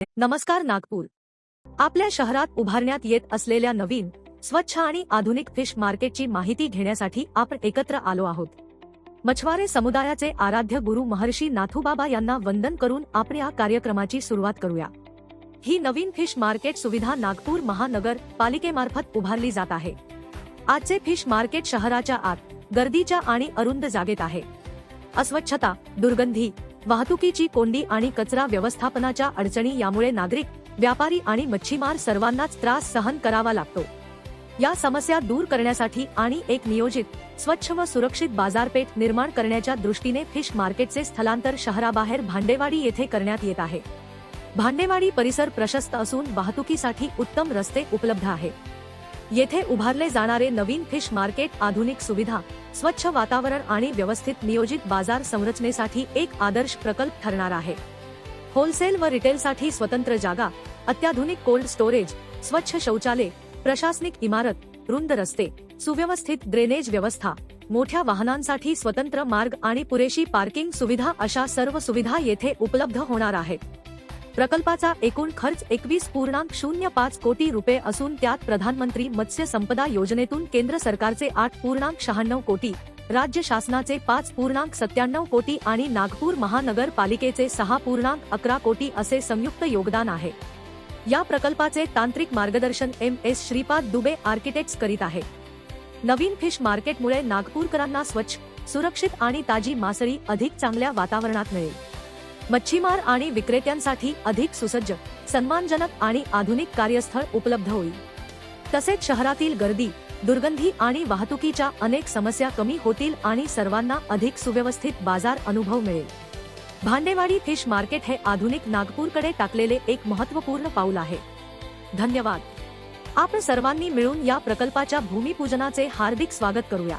नमस्कार नागपूर. आपल्या शहरात उभारण्यात येत असलेल्या नवीन स्वच्छ आणि आधुनिक फिश मार्केटची माहिती घेण्यासाठी आपण एकत्र आलो आहोत. मछवारे समुदायाचे आराध्य गुरु महर्षी नाथूबाबा यांना वंदन करून आपण या कार्यक्रमाची सुरुवात करूया. ही नवीन फिश मार्केट सुविधा नागपूर महानगर पालिकेमार्फत उभारली जात आहे. आजचे फिश मार्केट शहराच्या आत गर्दीच्या आणि अरुंद जागेत आहे. अस्वच्छता दुर्गंधी वाहतुकीची कोंडी आणि कचरा व्यवस्थापनाच्या अडचणी यामुळे नागरिक व्यापारी आणि मच्छीमार सर्वांनाच त्रास सहन करावा लागतो. या समस्या दूर करण्यासाठी आणि एक नियोजित स्वच्छ व सुरक्षित बाजारपेठ निर्माण करण्याच्या दृष्टीने फिश मार्केटचे स्थलांतर शहराबाहेर भांडेवाडी येथे करण्यात येत आहे. भांडेवाडी परिसर प्रशस्त असून वाहतुकीसाठी उत्तम रस्ते उपलब्ध आहेत. येथे उभारले जाणारे नवीन फिश मार्केट आधुनिक सुविधा स्वच्छ वातावरण आणि व्यवस्थित नियोजित बाजार संरचनेसाठी एक आदर्श प्रकल्प ठरणार आहे. होलसेल व रिटेलसाठी स्वतंत्र जागा अत्याधुनिक कोल्ड स्टोरेज स्वच्छ शौचालय प्रशासनिक इमारत रुंद रस्ते सुव्यवस्थित ड्रेनेज व्यवस्था मोठ्या वाहनांसाठी स्वतंत्र मार्ग आणि पुरेशी पार्किंग सुविधा अशा सर्व सुविधा येथे उपलब्ध होणार आहेत. प्रकल्पाचा एकूण खर्च एकवीस पूर्णांक शून्य पाच कोटी रुपये असून त्यात प्रधानमंत्री मत्स्य संपदा योजनेतून केंद्र सरकारचे आठ पूर्णांक शहाण्णव कोटी राज्य शासनाचे पाच पूर्णांक सत्त्याण्णव कोटी आणि नागपूर महानगरपालिकेचे सहा पूर्णांक अकरा कोटी असे संयुक्त योगदान आहे. या प्रकल्पाचे तांत्रिक मार्गदर्शन M S Shripad Dube architects करीत आहे. नवीन फिश मार्केटमुळे नागपूरकरांना स्वच्छ सुरक्षित आणि ताजी मासळी अधिक चांगल्या वातावरणात मिळेल. मच्छीमार आणि विक्रेत्यांसाठी अधिक सुसज्ज सन्मानजनक आणि आधुनिक कार्यस्थळ उपलब्ध होईल. तसेच शहरातील गर्दी दुर्गंधी आणि वाहतुकीच्या अनेक समस्या कमी होतील आणि सर्वांना अधिक सुव्यवस्थित बाजार अनुभव मिळेल. भांडेवाडी फिश मार्केट हे आधुनिक नागपूरकडे टाकलेले एक महत्त्वपूर्ण पाऊल आहे. धन्यवाद. आपण सर्वांनी मिळून या प्रकल्पाच्या भूमिपूजनाचे हार्दिक स्वागत करूया.